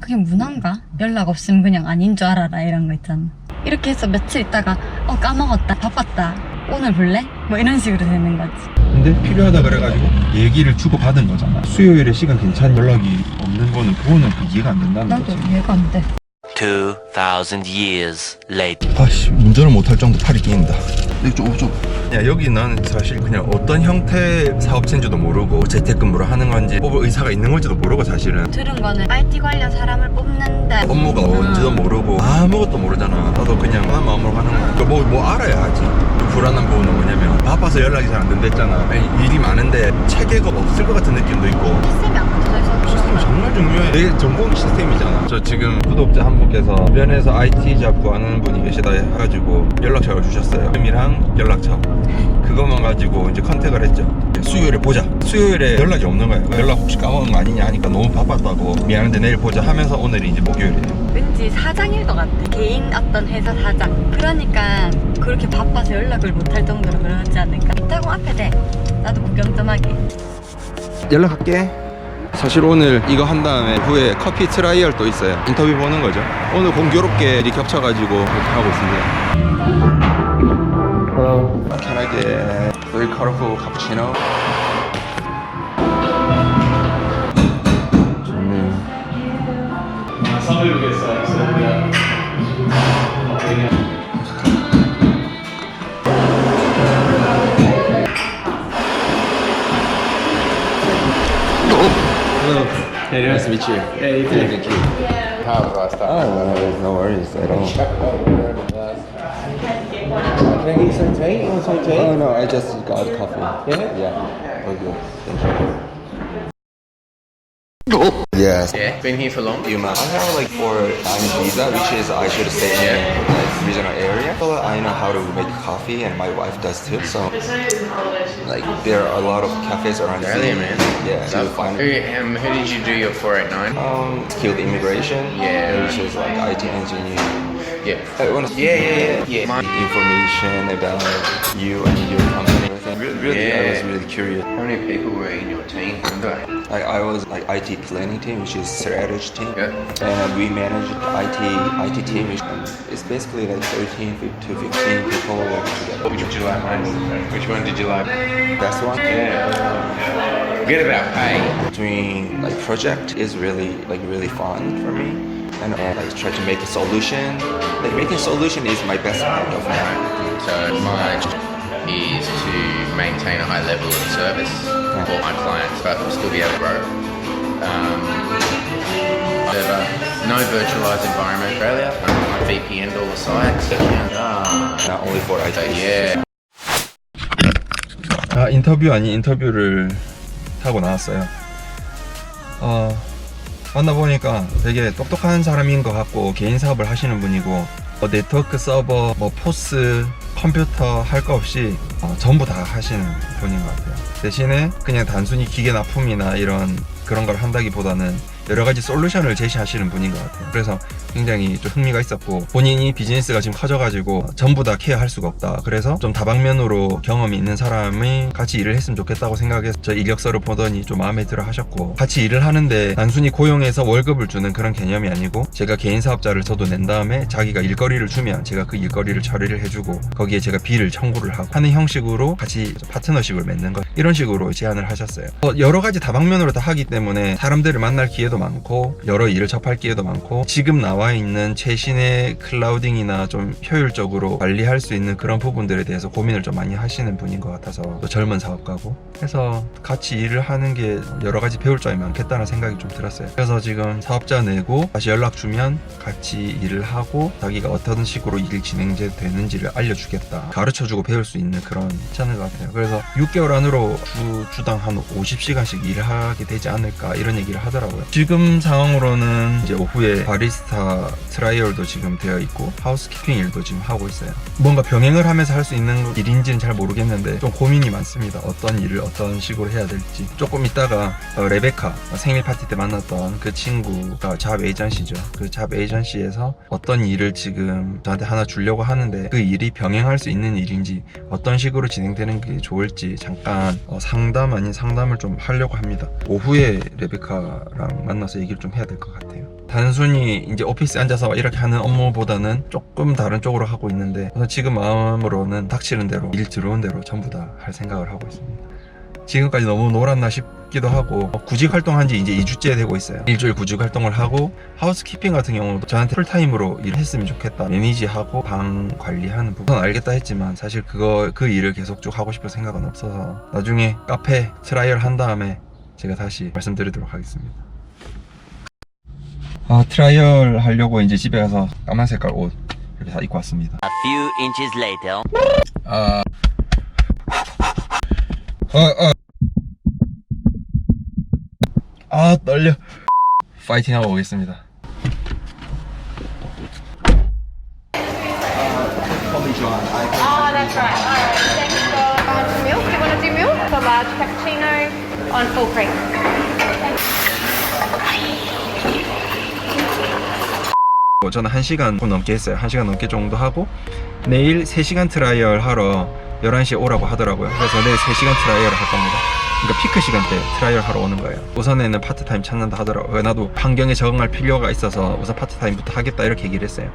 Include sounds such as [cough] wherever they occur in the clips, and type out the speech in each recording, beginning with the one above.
그게 문화인가? 연락 없으면 그냥 아닌 줄 알아라 이런 거 있잖아. 이렇게 해서 며칠 있다가 어 까먹었다 바빴다 오늘 볼래? 뭐 이런 식으로 되는 거지. 근데 필요하다 그래가지고 얘기를 주고 받은 거잖아. 수요일에 시간 괜찮 연락이 없는 거는 그거는 그 이해가 안 된다는 나도 거지. 이해가 안 돼. 2,000 years later. 아씨 운전을 못할 정도 팔이 끼인다. 여기 좀 좀. 야 여기는 사실 그냥 어떤 형태의 사업체인지도 모르고 재택근무를 하는 건지 뽑을 의사가 있는 건지도 모르고 사실은 들은 거는 IT 관련 사람을 뽑는데 업무가 뭔지도 모르고 아무것도 모르잖아. 나도 그냥 편한 마음으로 하는 거야. 뭐, 뭐 알아야 하지. 좀 불안한 부분은 뭐냐면 바빠서 연락이 잘 안 된댔잖아. 일이 많은데 체계가 없을 것 같은 느낌도 있고 시스템이 안 갖춰져 있어서 시스템이 정말 중요해. 내 전공 시스템이잖아. 저 지금 구독자 한 분께서 주변에서 IT 잡 구하는 분이 계시다 해가지고 연락처를 주셨어요. 이름이랑 연락처. 그것만 가지고 이제 컨택을 했죠. 수요일에 보자. 수요일에 연락이 없는 거예요. 연락 혹시 까먹은 거 아니냐 하니까 너무 바빴다고 미안한데 내일 보자 하면서 오늘이 이제 목요일이에요. 왠지 사장일 것 같아. 개인 어떤 회사 사장. 그러니까 그렇게 바빠서 연락을 못할 정도로 그러지 않을까. 이따공 앞에 대. 나도 구경 좀 하게. 연락할게. 사실 오늘 이거 한 다음에 후에 커피 트라이얼 또 있어요. 인터뷰 보는 거죠. 오늘 공교롭게 일이 겹쳐가지고 이렇게 하고 있습니다. Hello. Can I get very colorful cappuccino? Hey, nice to meet you. Yeah, you too. Thank you. How was last time? Oh, no, no worries at all. Can I get you some tea? You want some tea? Oh no, I just got coffee. Yeah? Yeah. Okay. Thank you. Yes. Yeah. Been here for long? You know, I have like for time visa, which is I should stay in like regional area. So I know how to make coffee, and my wife does too. So like there are a lot of cafes around the man. Yeah. So Who, find um, who did you do your 489? um skilled immigration. Yeah. Which is like IT engineer. Yeah. I want to Yeah, yeah, yeah. Yeah. Information about you and your company. Really, really I was Yeah. really curious. How many people were in your team? Remember? Like I was like IT planning team, which is strategy team, Yeah. and we managed IT IT team. Which it's basically like 13 to 15 people working together. Which one did you like most? Which one did you like? Best one. Yeah. Forget about pay. Doing like project is really like really fun for me, and uh, like try to make a solution. Like making solution is my best part of my. So my is to maintain a high level of service for my clients, but still be able to grow. Um, no virtualized environment Australia. Um, I VPN'd all the sites. Ah. Not only for IT. Yeah. 아 인터뷰 아닌 인터뷰를 하고 나왔어요. 어 만나보니까 되게 똑똑한 사람인 것 같고 개인 사업을 하시는 분이고 뭐 네트워크 서버, 뭐 포스, 컴퓨터 할 거 없이 어, 전부 다 하시는 분인 것 같아요. 대신에 그냥 단순히 기계 납품이나 이런 그런 걸 한다기보다는 여러 가지 솔루션을 제시하시는 분인 것 같아요. 그래서 굉장히 좀 흥미가 있었고 본인이 비즈니스가 지금 커져가지고 전부 다 케어할 수가 없다. 그래서 좀 다방면으로 경험이 있는 사람이 같이 일을 했으면 좋겠다고 생각해서 저 이력서를 보더니 좀 마음에 들어 하셨고 같이 일을 하는데 단순히 고용해서 월급을 주는 그런 개념이 아니고 제가 개인 사업자를 저도 낸 다음에 자기가 일거리를 주면 제가 그 일거리를 처리를 해주고 거기에 제가 비를 청구를 하고 하는 형식으로 같이 파트너십을 맺는 것 이런 식으로 제안을 하셨어요. 어, 여러 가지 다방면으로 다 하기 때문에 사람들을 만날 기회도 많고 여러 일을 접할 기회도 많고 지금 나와 있는 최신의 클라우딩이나 좀 효율적으로 관리할 수 있는 그런 부분들에 대해서 고민을 좀 많이 하시는 분인 것 같아서 또 젊은 사업가고 해서 같이 일을 하는 게 여러 가지 배울 점이 많겠다는 생각이 좀 들었어요. 그래서 지금 사업자 내고 다시 연락 주면 같이 일을 하고 자기가 어떤 식으로 일이 진행되는지를 알려주겠다. 가르쳐주고 배울 수 있는 그런 채널 같아요. 그래서 6개월 안으로 주, 주당 한 50시간씩 일을 하게 되지 않을까 이런 얘기를 하더라고요. 지금 상황으로는 이제 오후에 바리스타 트라이얼도 지금 되어 있고 하우스키핑 일도 지금 하고 있어요. 뭔가 병행을 하면서 할 수 있는 일인지는 잘 모르겠는데 좀 고민이 많습니다. 어떤 일을 어떤 식으로 해야 될지. 조금 있다가 어, 레베카 어, 생일 파티 때 만났던 그 친구가 잡 에이전시죠. 그 잡 에이전시에서 어떤 일을 지금 저한테 하나 주려고 하는데 그 일이 병행할 수 있는 일인지 어떤 식으로 진행되는 게 좋을지 잠깐 어, 상담 아닌 상담을 좀 하려고 합니다. 오후에 레베카랑 만나서 얘기를 좀 해야 될 것 같아요. 단순히 이제 오피스에 앉아서 이렇게 하는 업무보다는 조금 다른 쪽으로 하고 있는데 지금 마음으로는 닥치는 대로 일 들어온 대로 전부 다 할 생각을 하고 있습니다. 지금까지 너무 놀았나 싶기도 하고 구직 활동한 지 이제 2주째 되고 있어요. 일주일 구직 활동을 하고 하우스키핑 같은 경우도 저한테 풀타임으로 일했으면 좋겠다. 매니지하고 방 관리하는 부분 알겠다 했지만 사실 그거 그 일을 계속 쭉 하고 싶을 생각은 없어서 나중에 카페 트라이얼 한 다음에 제가 다시 말씀드리도록 하겠습니다. 아 트라이얼 하려고 이제 집에 가서 까만 색깔 옷 이렇게 다 입고 왔습니다. A few inches later. 아. 어, 어. 아, 떨려. 파이팅 하고 오겠습니다. Oh, that's right. All right. Thanks for large milk. Do you want to do milk? For large cappuccino on full cream. 저는 1시간 넘게 했어요. 1시간 넘게 정도 하고 내일 3시간 트라이얼 하러 11시에 오라고 하더라고요. 그래서 내일 3시간 트라이얼을 할 겁니다. 그러니까 피크 시간대 트라이얼 하러 오는 거예요. 우선에는 파트타임 찾는다 하더라고요. 나도 환경에 적응할 필요가 있어서 우선 파트타임부터 하겠다 이렇게 얘기를 했어요.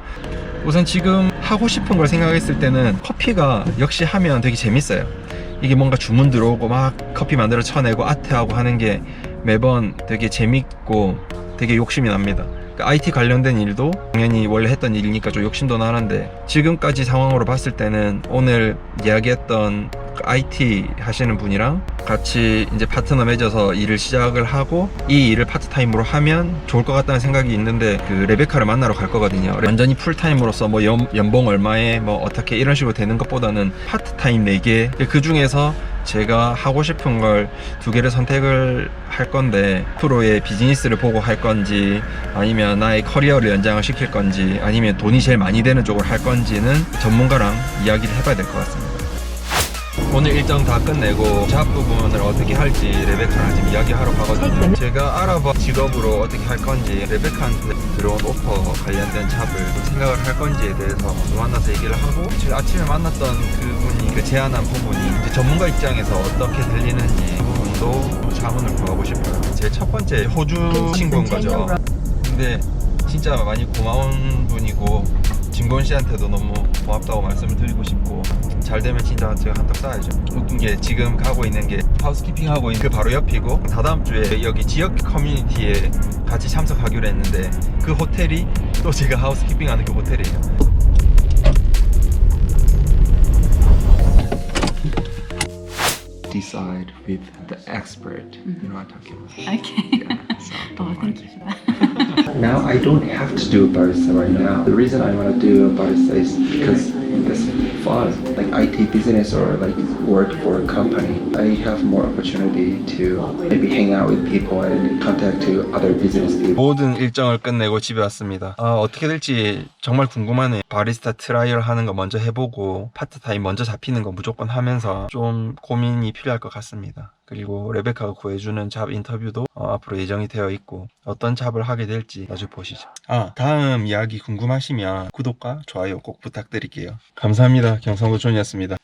우선 지금 하고 싶은 걸 생각했을 때는 커피가 역시 하면 되게 재밌어요. 이게 뭔가 주문 들어오고 막 커피 만들어 쳐내고 아트하고 하는 게 매번 되게 재밌고 되게 욕심이 납니다. 그 IT 관련된 일도 당연히 원래 했던 일이니까 좀 욕심도 나는데 지금까지 상황으로 봤을 때는 오늘 이야기했던 그 IT 하시는 분이랑 같이 이제 파트너 맺어서 일을 시작을 하고 이 일을 파트타임으로 하면 좋을 것 같다는 생각이 있는데 그 레베카를 만나러 갈 거거든요. 완전히 풀타임으로서 뭐 연, 연봉 얼마에 뭐 어떻게 이런 식으로 되는 것보다는 파트타임 4개 그 중에서 제가 하고 싶은 걸 두 개를 선택을 할 건데 프로의 비즈니스를 보고 할 건지 아니면 나의 커리어를 연장을 시킬 건지 아니면 돈이 제일 많이 되는 쪽을 할 건지는 전문가랑 이야기를 해봐야 될 것 같습니다. 오늘 일정 다 끝내고 잡 부분을 어떻게 할지 레베카랑 지금 이야기하러 가거든요. 제가 알아봐 직업으로 어떻게 할 건지 레베카한테 들어온 오퍼 관련된 잡을 생각을 할 건지에 대해서 만나서 얘기를 하고 아침에 만났던 그분이 그 제안한 부분이 전문가 입장에서 어떻게 들리는지 그 부분도 자문을 구하고 싶어요. 제 첫 번째 호주 친구인 거죠. 근데 진짜 많이 고마운 분이고 진곤 씨한테도 너무 고맙다고 말씀을 드리고 싶고 잘 되면 진짜 제가 한턱 쏴야죠 웃긴 게 지금 가고 있는 게 하우스키핑 하고 있는 그 바로 옆이고 다다음 주에 여기 지역 커뮤니티에 같이 참석하기로 했는데 그 호텔이 또 제가 하우스키핑 하는 그 호텔이에요 Decide with the expert. You mm-hmm. know what I'm talking about. Okay. so [laughs] oh, thank you for that. Now I don't have to do a barista right now. The reason I want to do a barista is because it's fun. Like IT business or like work for a company, I have more opportunity to maybe hang out with people and contact to other business people. 모든 일정을 끝내고 집에 왔습니다. 아, 어떻게 될지 정말 궁금하네요. 바리스타 트라이얼 하는 거 먼저 해보고 파트타임 먼저 잡히는 거 무조건 하면서 좀 고민이 필요할 것 같습니다. 그리고 레베카가 구해주는 잡 인터뷰도 어, 앞으로 예정이 되어 있고 어떤 잡을 하게 될지 나중에 보시죠. 아 다음 이야기 궁금하시면 구독과 좋아요 꼭 부탁드릴게요. 감사합니다. 경성도촌이었습니다.